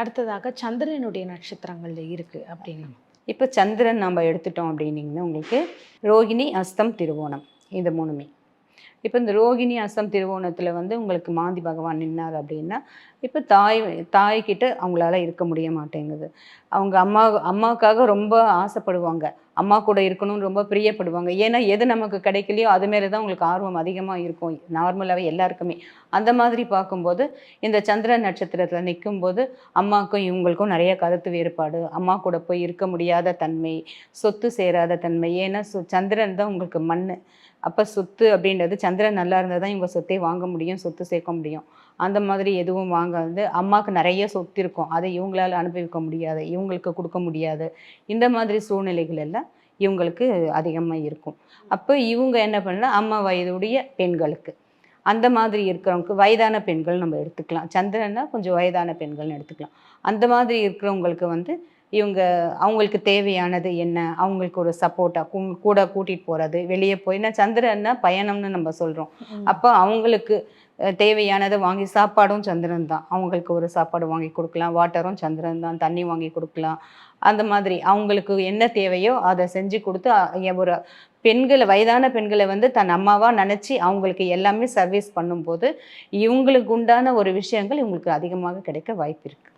அடுத்ததாக சந்திரனுடைய நட்சத்திரங்கள்ல இருக்கு அப்படின்னு. இப்போ சந்திரன் நம்ம எடுத்துட்டோம் அப்படின்னீங்கன்னா உங்களுக்கு ரோகிணி அஸ்தம் திருவோணம் இந்த மூணுமே. இப்போ இந்த ரோகிணி அஸ்தம் திருவோணத்தில் வந்து உங்களுக்கு மாந்தி பகவான் நின்னார் அப்படின்னா இப்போ தாய் தாய்கிட்ட அவங்களால இருக்க முடிய மாட்டேங்குது. அவங்க அம்மா அம்மாவுக்காக ரொம்ப ஆசைப்படுவாங்க. அம்மா கூட இருக்கணும்னு ரொம்ப பிரியப்படுவாங்க. ஏன்னா எது நமக்கு கிடைக்கலையோ அது மேலே தான் உங்களுக்கு ஆர்வம் அதிகமாக இருக்கும். நார்மலாகவே எல்லாருக்குமே. அந்த மாதிரி பார்க்கும்போது இந்த சந்திர நட்சத்திரத்தில் நிற்கும்போது அம்மாவுக்கும் இவங்களுக்கும் நிறைய கருத்து வேறுபாடு. அம்மா கூட போய் இருக்க முடியாத தன்மை சொத்து சேராத தன்மை. ஏன்னா சு சந்திரன் தான் உங்களுக்கு மண் அப்போ சொத்து அப்படின்றது சந்திரன் நல்லா இருந்தால் தான் இவங்க சொத்தே வாங்க முடியும் சொத்து சேர்க்க முடியும். அந்த மாதிரி எதுவும் வாங்காது. அம்மாவுக்கு நிறைய சொத்து இருக்கும். அதை இவங்களால அனுபவிக்க முடியாது. இவங்களுக்கு கொடுக்க முடியாது. இந்த மாதிரி சூழ்நிலைகள் எல்லாம் இவங்களுக்கு அதிகமாக இருக்கும். அப்போ இவங்க என்ன பண்ணலாம்? அம்மா வயதுடைய பெண்களுக்கு. அந்த மாதிரி இருக்கிறவங்களுக்கு வயதான பெண்கள் நம்ம எடுத்துக்கலாம். சந்திரன்னா கொஞ்சம் வயதான பெண்கள்னு எடுத்துக்கலாம். அந்த மாதிரி இருக்கிறவங்களுக்கு வந்து இவங்க அவங்களுக்கு தேவையானது என்ன? அவங்களுக்கு ஒரு சப்போர்ட்டாக கூட கூட்டிகிட்டு போகிறது வெளியே போய். நான் சந்திரன்னா பயணம்னு நம்ம சொல்கிறோம் அப்போ அவங்களுக்கு தேவையானதை வாங்கி சாப்பாடும் சந்திரன் தான். அவங்களுக்கு ஒரு சாப்பாடு வாங்கி கொடுக்கலாம். வாட்டரும் சந்திரன் தான். தண்ணி வாங்கி கொடுக்கலாம். அந்த மாதிரி அவங்களுக்கு என்ன தேவையோ அதை செஞ்சு கொடுத்து ஒரு பெண்களை வயதான பெண்களை வந்து தன் அம்மாவாக நினச்சி அவங்களுக்கு எல்லாமே சர்வீஸ் பண்ணும்போது இவங்களுக்கு உண்டான ஒரு விஷயங்கள் இவங்களுக்கு அதிகமாக கிடைக்க வாய்ப்பு இருக்குது